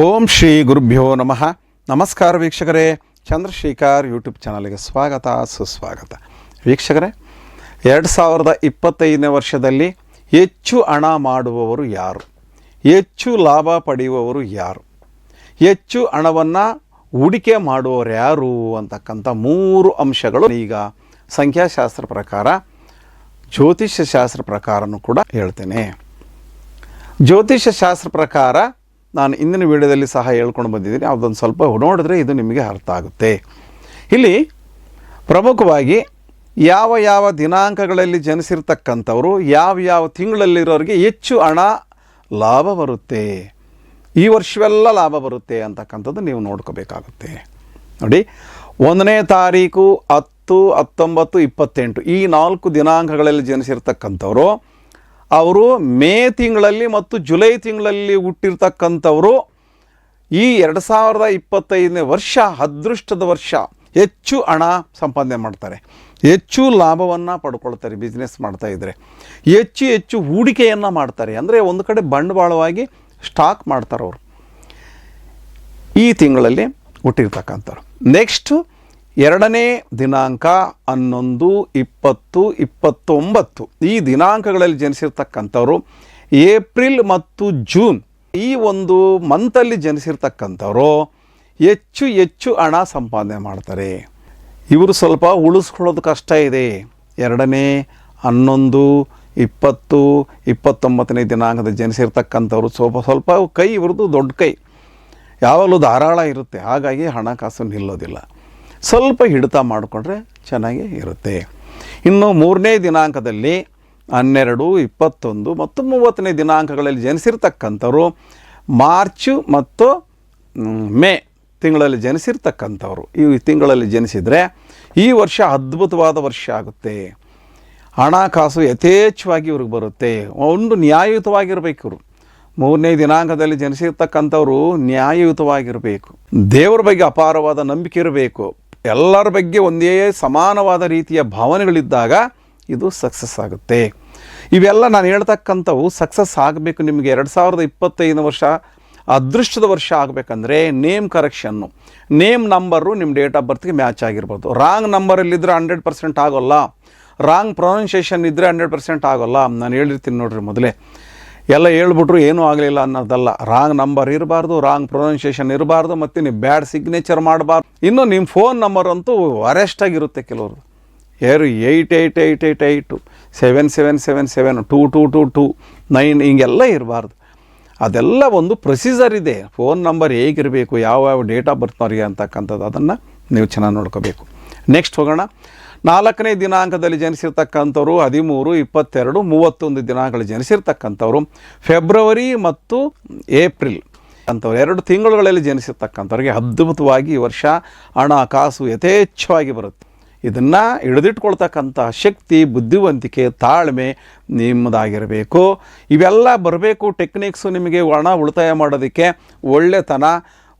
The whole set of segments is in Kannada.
ಓಂ ಶ್ರೀ ಗುರುಭ್ಯೋ ನಮಃ. ನಮಸ್ಕಾರ ವೀಕ್ಷಕರೇ. ಚಂದ್ರಶೇಖರ್ ಯೂಟ್ಯೂಬ್ ಚಾನಲ್ಗೆ ಸ್ವಾಗತ, ಸುಸ್ವಾಗತ. ವೀಕ್ಷಕರೇ, ಎರಡು ಸಾವಿರದ ಇಪ್ಪತ್ತೈದನೇ ವರ್ಷದಲ್ಲಿ ಹೆಚ್ಚು ಹಣ ಮಾಡುವವರು ಯಾರು? ಹೆಚ್ಚು ಲಾಭ ಪಡೆಯುವವರು ಯಾರು? ಹೆಚ್ಚು ಹಣವನ್ನು ಹೂಡಿಕೆ ಮಾಡುವವರು ಯಾರು ಅಂತಕ್ಕಂಥ ಮೂರು ಅಂಶಗಳು. ಈಗ ಸಂಖ್ಯಾಶಾಸ್ತ್ರ ಪ್ರಕಾರ ಜ್ಯೋತಿಷ್ಯ ಶಾಸ್ತ್ರ ಪ್ರಕಾರನೂ ಕೂಡ ಹೇಳ್ತೇನೆ. ಜ್ಯೋತಿಷ್ಯ ಶಾಸ್ತ್ರ ಪ್ರಕಾರ ನಾನು ಇಂದಿನ ವಿಡಿಯೋದಲ್ಲಿ ಸಹ ಹೇಳ್ಕೊಂಡು ಬಂದಿದ್ದೀನಿ. ಅದೊಂದು ಸ್ವಲ್ಪ ನೋಡಿದ್ರೆ ಇದು ನಿಮಗೆ ಅರ್ಥ ಆಗುತ್ತೆ. ಇಲ್ಲಿ ಪ್ರಮುಖವಾಗಿ ಯಾವ ಯಾವ ದಿನಾಂಕಗಳಲ್ಲಿ ಜನಿಸಿರ್ತಕ್ಕಂಥವರು, ಯಾವ ಯಾವ ತಿಂಗಳಲ್ಲಿರೋರಿಗೆ ಹೆಚ್ಚು ಹಣ ಲಾಭ ಬರುತ್ತೆ. ಈ ವರ್ಷವೆಲ್ಲ ಲಾಭ ಬರುತ್ತೆ ಅಂತಕ್ಕಂಥದ್ದು ನೀವು ನೋಡ್ಕೋಬೇಕಾಗುತ್ತೆ. ನೋಡಿ, ಒಂದನೇ ತಾರೀಕು ಹತ್ತು ಹತ್ತೊಂಬತ್ತು ಇಪ್ಪತ್ತೆಂಟು ಈ ನಾಲ್ಕು ದಿನಾಂಕಗಳಲ್ಲಿ ಜನಿಸಿರ್ತಕ್ಕಂಥವ್ರು ಅವರು ಮೇ ತಿಂಗಳಲ್ಲಿ ಮತ್ತು ಜುಲೈ ತಿಂಗಳಲ್ಲಿ ಹುಟ್ಟಿರ್ತಕ್ಕಂಥವರು ಈ ಎರಡು ಸಾವಿರದ ಇಪ್ಪತ್ತೈದನೇ ವರ್ಷ ಅದೃಷ್ಟದ ವರ್ಷ. ಹೆಚ್ಚು ಹಣ ಸಂಪಾದನೆ ಮಾಡ್ತಾರೆ. ಹೆಚ್ಚು ಲಾಭವನ್ನು ಪಡ್ಕೊಳ್ತಾರೆ ಬಿಸ್ನೆಸ್ ಮಾಡ್ತಾ ಇದ್ದರೆ ಹೆಚ್ಚು ಹೆಚ್ಚು ಹೂಡಿಕೆಯನ್ನು ಮಾಡ್ತಾರೆ. ಅಂದರೆ ಒಂದು ಕಡೆ ಬಂಡವಾಳವಾಗಿ ಸ್ಟಾಕ್ ಮಾಡ್ತಾರೆ ಅವರು ಈ ತಿಂಗಳಲ್ಲಿ ಹುಟ್ಟಿರ್ತಕ್ಕಂಥವ್ರು. ನೆಕ್ಸ್ಟು ಎರಡನೇ ದಿನಾಂಕ ಹನ್ನೊಂದು, ಇಪ್ಪತ್ತು, ಇಪ್ಪತ್ತೊಂಬತ್ತು. ಈ ದಿನಾಂಕಗಳಲ್ಲಿ ಜನಿಸಿರ್ತಕ್ಕಂಥವ್ರು ಏಪ್ರಿಲ್ ಮತ್ತು ಜೂನ್. ಈ ಒಂದು ಮಂತಲ್ಲಿ ಜನಿಸಿರ್ತಕ್ಕಂಥವರು ಹೆಚ್ಚು ಹೆಚ್ಚು ಹಣ ಸಂಪಾದನೆ ಮಾಡ್ತಾರೆ. ಇವರು ಸ್ವಲ್ಪ ಉಳಿಸ್ಕೊಳ್ಳೋದು ಕಷ್ಟ ಇದೆ. ಎರಡನೇ, ಹನ್ನೊಂದು, ಇಪ್ಪತ್ತು, ಇಪ್ಪತ್ತೊಂಬತ್ತನೇ ದಿನಾಂಕದ ಜನಿಸಿರ್ತಕ್ಕಂಥವ್ರು ಸ್ವಲ್ಪ ಸ್ವಲ್ಪ ಕೈ ಇವ್ರದ್ದು ದೊಡ್ಡ ಕೈ. ಯಾವಾಗಲೂ ಧಾರಾಳ ಇರುತ್ತೆ. ಹಾಗಾಗಿ ಹಣಕಾಸು ನಿಲ್ಲೋದಿಲ್ಲ. ಸ್ವಲ್ಪ ಹಿಡಿತ ಮಾಡಿಕೊಂಡ್ರೆ ಚೆನ್ನಾಗಿ ಇರುತ್ತೆ. ಇನ್ನು ಮೂರನೇ ದಿನಾಂಕದಲ್ಲಿ ಹನ್ನೆರಡು, ಇಪ್ಪತ್ತೊಂದು ಮತ್ತು ಮೂವತ್ತನೇ ದಿನಾಂಕಗಳಲ್ಲಿ ಜನಿಸಿರ್ತಕ್ಕಂಥವ್ರು ಮಾರ್ಚು ಮತ್ತು ಮೇ ತಿಂಗಳಲ್ಲಿ ಜನಿಸಿರ್ತಕ್ಕಂಥವ್ರು. ಈ ತಿಂಗಳಲ್ಲಿ ಜನಿಸಿದರೆ ಈ ವರ್ಷ ಅದ್ಭುತವಾದ ವರ್ಷ ಆಗುತ್ತೆ. ಹಣಕಾಸು ಯಥೇಚ್ಛವಾಗಿ ಇವ್ರಿಗೆ ಬರುತ್ತೆ. ಒಂದು ನ್ಯಾಯಯುತವಾಗಿರಬೇಕು ಇವರು. ಮೂರನೇ ದಿನಾಂಕದಲ್ಲಿ ಜನಿಸಿರ್ತಕ್ಕಂಥವ್ರು ನ್ಯಾಯಯುತವಾಗಿರಬೇಕು. ದೇವರ ಬಗ್ಗೆ ಅಪಾರವಾದ ನಂಬಿಕೆ ಇರಬೇಕು. ಎಲ್ಲರ ಬಗ್ಗೆ ಒಂದೇ ಸಮಾನವಾದ ರೀತಿಯ ಭಾವನೆಗಳಿದ್ದಾಗ ಇದು ಸಕ್ಸಸ್ ಆಗುತ್ತೆ. ಇವೆಲ್ಲ ನಾನು ಹೇಳ್ತಕ್ಕಂಥವು ಸಕ್ಸಸ್ ಆಗಬೇಕು, ನಿಮಗೆ ಎರಡು ಸಾವಿರದ ಇಪ್ಪತ್ತೈದು ವರ್ಷ, ಅದೃಷ್ಟದ ವರ್ಷ ಆಗಬೇಕಂದ್ರೆ ನೇಮ್ ಕರೆಕ್ಷನ್ನು. ನೇಮ್ ನಂಬರು ನಿಮ್ಮ ಡೇಟ್ ಆಫ್ ಬರ್ತ್ಗೆ ಮ್ಯಾಚ್ ಆಗಿರ್ಬೋದು. ರಾಂಗ್ ನಂಬರಲ್ಲಿದ್ದರೆ ಹಂಡ್ರೆಡ್ ಪರ್ಸೆಂಟ್ ಆಗೋಲ್ಲ. ರಾಂಗ್ ಪ್ರೊನೌನ್ಸಿಯೇಷನ್ ಇದ್ದರೆ ಹಂಡ್ರೆಡ್ ಪರ್ಸೆಂಟ್ ಆಗೋಲ್ಲ. ನಾನು ಹೇಳಿರ್ತೀನಿ ನೋಡಿರಿ ಮೊದಲೇ. ಎಲ್ಲ ಹೇಳ್ಬಿಟ್ರು ಏನೂ ಆಗಲಿಲ್ಲ ಅನ್ನೋದಲ್ಲ. ರಾಂಗ್ ನಂಬರ್ ಇರಬಾರ್ದು ರಾಂಗ್ ಪ್ರೊನೌನ್ಸಿಯೇಷನ್ ಇರಬಾರ್ದು, ಮತ್ತು ನೀವು ಬ್ಯಾಡ್ ಸಿಗ್ನೇಚರ್ ಮಾಡಬಾರ್ದು. ಇನ್ನು ನಿಮ್ಮ ಫೋನ್ ನಂಬರ್ ಅಂತೂ ಅರೆಸ್ಟ್ ಆಗಿರುತ್ತೆ ಕೆಲವರು. ಯಾರು eight eight eight eight eight seven seven seven seven two two two two nine ಹಿಂಗೆಲ್ಲ ಇರಬಾರ್ದು. ಅದೆಲ್ಲ ಒಂದು ಪ್ರೊಸೀಜರ್ ಇದೆ. ಫೋನ್ ನಂಬರ್ ಹೇಗಿರಬೇಕು ಯಾವ ಯಾವ ಡೇಟ್ ಆಫ್ ಬರ್ತ್ನವ್ರಿಗೆ ಅಂತಕ್ಕಂಥದ್ದು, ಅದನ್ನು ನೀವು ಚೆನ್ನಾಗಿ ನೋಡ್ಕೋಬೇಕು. ನೆಕ್ಸ್ಟ್ ಹೋಗೋಣ. ನಾಲ್ಕನೇ ದಿನಾಂಕದಲ್ಲಿ ಜನಿಸಿರ್ತಕ್ಕಂಥವ್ರು ಹದಿಮೂರು, ಇಪ್ಪತ್ತೆರಡು, ಮೂವತ್ತೊಂದು ದಿನಾಂಕಗಳು ಜನಿಸಿರ್ತಕ್ಕಂಥವ್ರು ಫೆಬ್ರವರಿ ಮತ್ತು ಏಪ್ರಿಲ್ ಅಂಥವ್ರು ಎರಡು ತಿಂಗಳುಗಳಲ್ಲಿ ಜನಿಸಿರ್ತಕ್ಕಂಥವ್ರಿಗೆ ಅದ್ಭುತವಾಗಿ ಈ ವರ್ಷ ಹಣ ಕಾಸು ಯಥೇಚ್ಛವಾಗಿ ಬರುತ್ತೆ. ಇದನ್ನು ಹಿಡಿದಿಟ್ಕೊಳ್ತಕ್ಕಂಥ ಶಕ್ತಿ, ಬುದ್ಧಿವಂತಿಕೆ, ತಾಳ್ಮೆ ನಿಮ್ಮದಾಗಿರಬೇಕು. ಇವೆಲ್ಲ ಬರಬೇಕು. ಟೆಕ್ನಿಕ್ಸು ನಿಮಗೆ ಹಣ ಉಳಿತಾಯ ಮಾಡೋದಕ್ಕೆ, ಒಳ್ಳೆತನ,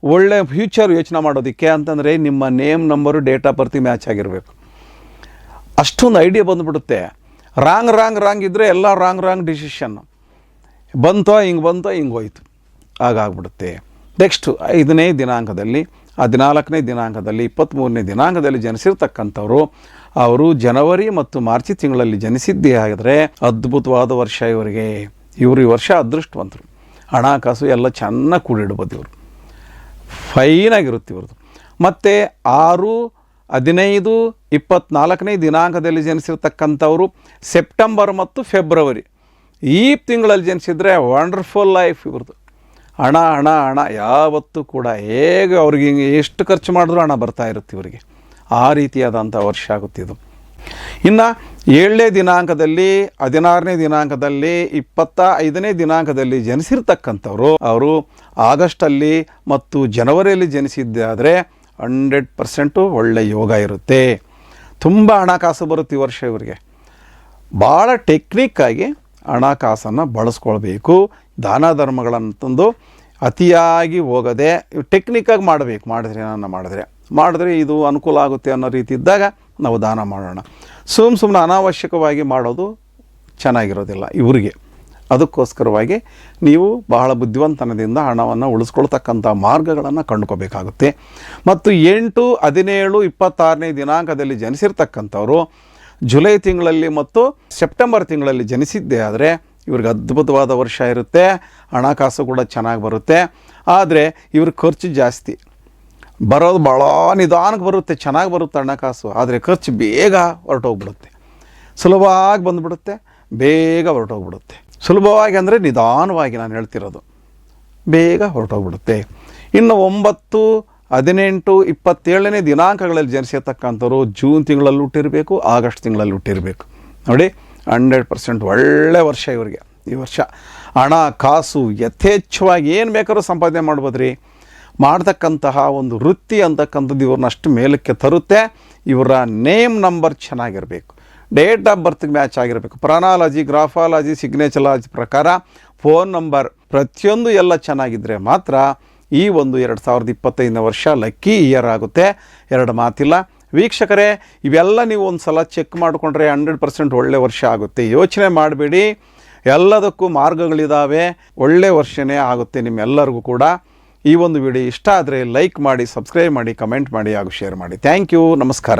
ಒಳ್ಳೆ ಫ್ಯೂಚರ್ ಯೋಚನೆ ಮಾಡೋದಕ್ಕೆ ಅಂತಂದರೆ ನಿಮ್ಮ name, number, date of birth match ಆಗಿರಬೇಕು. ಅಷ್ಟೊಂದು ಐಡಿಯಾ ಬಂದುಬಿಡುತ್ತೆ. ರಾಂಗ್ ರಾಂಗ್ ರಾಂಗ್ ಇದ್ದರೆ ಎಲ್ಲ ರಾಂಗ್ ರಾಂಗ್ ಡಿಸಿಷನ್ ಬಂತೋ, ಹಿಂಗೆ ಬಂತೋ, ಹಿಂಗೆ ಹೋಯ್ತು. ಹಾಗಾಗ್ಬಿಡುತ್ತೆ. ನೆಕ್ಸ್ಟು ಐದನೇ ದಿನಾಂಕದಲ್ಲಿ ಹದಿನಾಲ್ಕನೇ ದಿನಾಂಕದಲ್ಲಿ ಇಪ್ಪತ್ತ್ಮೂರನೇ ದಿನಾಂಕದಲ್ಲಿ ಜನಿಸಿರ್ತಕ್ಕಂಥವ್ರು, ಅವರು ಜನವರಿ ಮತ್ತು ಮಾರ್ಚ್ ತಿಂಗಳಲ್ಲಿ ಜನಿಸಿದ್ದೇ ಆದರೆ ಅದ್ಭುತವಾದ ವರ್ಷ ಇವರಿಗೆ. ಇವರು ಈ ವರ್ಷ ಅದೃಷ್ಟವಂತರು. ಹಣಕಾಸು ಎಲ್ಲ ಚೆನ್ನಾಗಿ ಕೂಡಿಡ್ಬೋದು ಇವರು. ಫೈನಾಗಿರುತ್ತೆ ಇವ್ರದ್ದು. ಮತ್ತು ಆರು ಹದಿನೈದು, ಇಪ್ಪತ್ನಾಲ್ಕನೇ ದಿನಾಂಕದಲ್ಲಿ ಜನಿಸಿರ್ತಕ್ಕಂಥವರು ಸೆಪ್ಟೆಂಬರ್ ಮತ್ತು ಫೆಬ್ರವರಿ. ಈ ತಿಂಗಳಲ್ಲಿ ಜನಿಸಿದರೆ ವಂಡರ್ಫುಲ್ ಲೈಫ್ ಇವ್ರದ್ದು. ಹಣ ಹಣ ಹಣ, ಯಾವತ್ತೂ ಕೂಡ ಹೇಗೆ ಅವ್ರಿಗೆ ಹಿಂಗೆ ಎಷ್ಟು ಖರ್ಚು ಮಾಡಿದ್ರೂ ಹಣ ಬರ್ತಾ ಇರುತ್ತೆ ಇವರಿಗೆ. ಆ ರೀತಿಯಾದಂಥ ವರ್ಷ ಆಗುತ್ತೆ ಇದು. ಇನ್ನು ಏಳನೇ ದಿನಾಂಕದಲ್ಲಿ, ಹದಿನಾರನೇ ದಿನಾಂಕದಲ್ಲಿ, ಇಪ್ಪತ್ತ ಐದನೇ ದಿನಾಂಕದಲ್ಲಿ ಜನಿಸಿರ್ತಕ್ಕಂಥವ್ರು, ಅವರು ಆಗಸ್ಟಲ್ಲಿ ಮತ್ತು ಜನವರಿಯಲ್ಲಿ ಜನಿಸಿದ್ದಾದರೆ ಹಂಡ್ರೆಡ್ ಪರ್ಸೆಂಟು ಒಳ್ಳೆ ಯೋಗ ಇರುತ್ತೆ. ತುಂಬ ಹಣಕಾಸು ಬರುತ್ತೆ ಈ ವರ್ಷ ಇವರಿಗೆ. ಭಾಳ ಟೆಕ್ನಿಕ್ಕಾಗಿ ಹಣಕಾಸನ್ನು ಬಳಸ್ಕೊಳ್ಬೇಕು. ದಾನ ಧರ್ಮಗಳನ್ನು ತಂದು ಅತಿಯಾಗಿ ಹೋಗದೆ ಟೆಕ್ನಿಕ್ಕಾಗಿ ಮಾಡಬೇಕು. ಮಾಡಿದ್ರೆ ನಾನು ಮಾಡಿದ್ರೆ. ಮಾಡಿದ್ರೆ ಇದು ಅನುಕೂಲ ಆಗುತ್ತೆ ಅನ್ನೋ ರೀತಿ ಇದ್ದಾಗ ನಾವು ದಾನ ಮಾಡೋಣ. ಸುಮ್ಮ ಸುಮ್ಮನೆ ಅನಾವಶ್ಯಕವಾಗಿ ಮಾಡೋದು ಚೆನ್ನಾಗಿರೋದಿಲ್ಲ ಇವರಿಗೆ. ಅದಕ್ಕೋಸ್ಕರವಾಗಿ ನೀವು ಬಹಳ ಬುದ್ಧಿವಂತನದಿಂದ ಹಣವನ್ನು ಉಳಿಸ್ಕೊಳ್ತಕ್ಕಂಥ ಮಾರ್ಗಗಳನ್ನು ಕಂಡುಕೋಬೇಕಾಗುತ್ತೆ. ಮತ್ತು ಎಂಟು, ಹದಿನೇಳು, ಇಪ್ಪತ್ತಾರನೇ ದಿನಾಂಕದಲ್ಲಿ ಜನಿಸಿರ್ತಕ್ಕಂಥವ್ರು ಜುಲೈ ತಿಂಗಳಲ್ಲಿ ಮತ್ತು ಸೆಪ್ಟೆಂಬರ್ ತಿಂಗಳಲ್ಲಿ ಜನಿಸಿದ್ದೇ ಆದರೆ ಇವ್ರಿಗೆ ಅದ್ಭುತವಾದ ವರ್ಷ ಇರುತ್ತೆ, ಹಣಕಾಸು ಕೂಡ ಚೆನ್ನಾಗಿ ಬರುತ್ತೆ. ಆದರೆ ಇವ್ರ ಖರ್ಚು ಜಾಸ್ತಿ. ಬರೋದು ಭಾಳ ನಿಧಾನಕ್ಕೆ ಬರುತ್ತೆ, ಚೆನ್ನಾಗಿ ಬರುತ್ತೆ ಹಣಕಾಸು, ಆದರೆ ಖರ್ಚು ಬೇಗ ಹೊರಟೋಗ್ಬಿಡುತ್ತೆ. ಸುಲಭವಾಗಿ ಬಂದುಬಿಡುತ್ತೆ, ಬೇಗ ಹೊರಟೋಗ್ಬಿಡುತ್ತೆ. ಸುಲಭವಾಗಿ ಅಂದರೆ ನಿಧಾನವಾಗಿ ನಾನು ಹೇಳ್ತಿರೋದು. ಬೇಗ ಹೊರಟೋಗ್ಬಿಡುತ್ತೆ. ಇನ್ನು ಒಂಬತ್ತು, ಹದಿನೆಂಟು, ಇಪ್ಪತ್ತೇಳನೇ ದಿನಾಂಕಗಳಲ್ಲಿ ಜನಿಸಿರ್ತಕ್ಕಂಥವ್ರು ಜೂನ್ ತಿಂಗಳಲ್ಲಿ ಹುಟ್ಟಿರಬೇಕು, ಆಗಸ್ಟ್ ತಿಂಗಳಲ್ಲಿ ಹುಟ್ಟಿರಬೇಕು. ನೋಡಿ, ಹಂಡ್ರೆಡ್ ಪರ್ಸೆಂಟ್ ಒಳ್ಳೆ ವರ್ಷ ಇವರಿಗೆ, ಈ ವರ್ಷ. ಹಣ, ಕಾಸು ಯಥೇಚ್ಛವಾಗಿ ಏನು ಬೇಕಾದ್ರೂ ಸಂಪಾದನೆ ಮಾಡ್ಬೋದ್ರಿ. ಮಾಡ್ತಕ್ಕಂತಹ ಒಂದು ವೃತ್ತಿ ಅಂತಕ್ಕಂಥದ್ದು ಇವ್ರನ್ನ ಅಷ್ಟು ಮೇಲಕ್ಕೆ ತರುತ್ತೆ. ಇವರ ನೇಮ್ ನಂಬರ್ ಚೆನ್ನಾಗಿರಬೇಕು. ಡೇಟ್ ಆಫ್ ಬರ್ತ್ಗೆ ಮ್ಯಾಚ್ ಆಗಿರಬೇಕು. ಪ್ರಾನಾಲಜಿ ಗ್ರಾಫಾಲಜಿ ಸಿಗ್ನೇಚರ್ಲಾಜಿ ಪ್ರಕಾರ ಫೋನ್ ನಂಬರ್ ಪ್ರತಿಯೊಂದು ಎಲ್ಲ ಚೆನ್ನಾಗಿದ್ದರೆ ಮಾತ್ರ ಈ ಒಂದು ಎರಡು ಸಾವಿರದ ಇಪ್ಪತ್ತೈದನೇ ವರ್ಷ ಲಕ್ಕಿ ಇಯರ್ ಆಗುತ್ತೆ. ಎರಡು ಮಾತಿಲ್ಲ. ವೀಕ್ಷಕರೇ, ಇವೆಲ್ಲ ನೀವು ಒಂದು ಸಲ ಚೆಕ್ ಮಾಡಿಕೊಂಡ್ರೆ ಹಂಡ್ರೆಡ್ ಪರ್ಸೆಂಟ್ ಒಳ್ಳೆ ವರ್ಷ ಆಗುತ್ತೆ. ಯೋಚನೆ ಮಾಡಬೇಡಿ. ಎಲ್ಲದಕ್ಕೂ ಮಾರ್ಗಗಳಿದ್ದಾವೆ ಒಳ್ಳೆ ವರ್ಷನೇ ಆಗುತ್ತೆ ನಿಮ್ಮೆಲ್ಲರಿಗೂ ಕೂಡ. ಈ ಒಂದು ವಿಡಿಯೋ ಇಷ್ಟ ಆದರೆ ಲೈಕ್ ಮಾಡಿ ಸಬ್ಸ್ಕ್ರೈಬ್ ಮಾಡಿ ಕಮೆಂಟ್ ಮಾಡಿ ಹಾಗೂ ಶೇರ್ ಮಾಡಿ. ಥ್ಯಾಂಕ್ ಯು ನಮಸ್ಕಾರ.